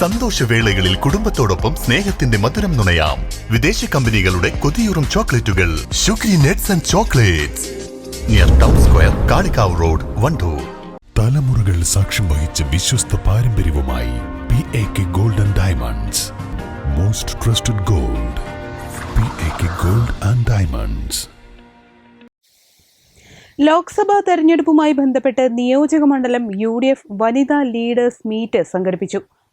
സന്തോഷവേളകളിൽ കുടുംബത്തോടൊപ്പം സ്നേഹത്തിന്റെ മധുരം നുണയാം. വിദേശ കമ്പനികളുടെ കൊതിയൂറും ചോക്ലേറ്റുകൾ. Shukri nuts and chocolates. Near town square Kalikavu road Wandoor. തലമുറകൾ സാക്ഷ്യം വഹിച്ച വിശ്വസ്ത പാരമ്പര്യവുമായി P A K golden diamonds most trusted gold P A K gold and diamonds Lok Sabha തെരഞ്ഞെടുപ്പുമായി ബന്ധപ്പെട്ട് നിയോജക മണ്ഡലം യു ഡി എഫ് വനിതാ ലീഡേഴ്സ് മീറ്റ് സംഘടിപ്പിച്ചു.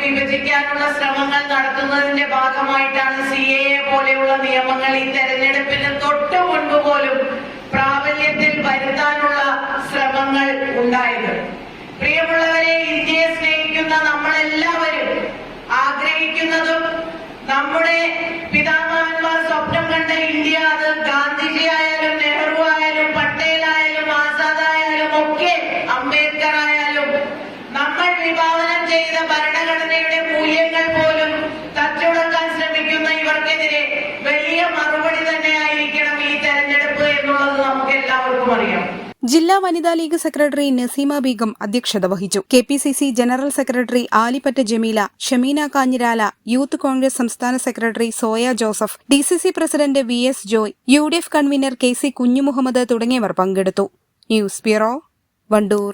വിഭജിക്കാനുള്ള ശ്രമങ്ങൾ നടത്തുന്നതിന്റെ ഭാഗമായിട്ടാണ് സി എ പോലെയുള്ള നിയമങ്ങൾ ഈ തെരഞ്ഞെടുപ്പിന് തൊട്ടു മുൻപ് പോലും പ്രാബല്യത്തിൽ വരുത്താനുള്ള ശ്രമങ്ങൾ ഉണ്ടായത്. പ്രിയമുള്ളവരെ ഇന്ത്യയെ സ്നേഹിക്കുന്ന നമ്മളെല്ലാവരും ആഗ്രഹിക്കുന്നതും നമ്മുടെ പിതാമഹന്മാർ സ്വപ്നം കണ്ട ഇന്ത്യ അത് ഗാന്ധിജി ആയാലും നെഹ്റു ആയാലും പട്ടേൽ ആയാലും ആസാദ് ആയാലും ഒക്കെ അംബേദ്കർ ആയാലും നമ്മൾ വിഭാവനം ചെയ്ത ഭരണഘടനയുടെ മറുപടി തന്നെയായിരിക്കണം ഈ തെരഞ്ഞെടുപ്പ് എന്നുള്ളത് നമുക്ക് എല്ലാവർക്കും അറിയാം. ജില്ലാ വനിതാ ലീഗ് സെക്രട്ടറി നസീമ ബീഗം അധ്യക്ഷത വഹിച്ചു. K P C C general secretary Alippatta Jameela Shameena Kanjirala youth Congress സംസ്ഥാന secretary Soya Joseph D C C president V S Joy U D F convener K C Kunjumuhammad തുടങ്ങിയവർ പങ്കെടുത്തു. News bureau Wandoor.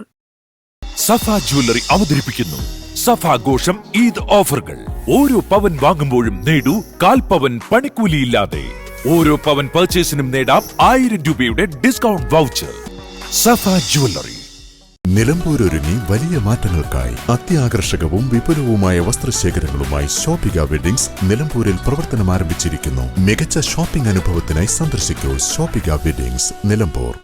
Safa jewellery അവതരിപ്പിക്കുന്നു. സഫാഘോഷം ഈദ് ഓഫറുകൾ. ഓരോ പവൻ വാങ്ങുമ്പോഴും നേടൂ കാൽ പവൻ പണിക്കൂലിയില്ലാതെ. ഓരോ പവൻ പർച്ചേസിനും നേടാം ആയിരം രൂപയുടെ discount voucher Safa jewellery Nilambur ഒരുങ്ങി വലിയ മാറ്റങ്ങൾക്കായി അത്യാകർഷകവും വിപുലവുമായ വസ്ത്രശേഖരങ്ങളുമായി ഷോപ്പിക വെഡിങ്സ് നിലമ്പൂരിൽ പ്രവർത്തനം ആരംഭിച്ചിരിക്കുന്നു മികച്ച ഷോപ്പിംഗ് അനുഭവത്തിനായി സന്ദർശിക്കൂ ഷോപ്പിക വെഡിങ്സ് നിലമ്പൂർ.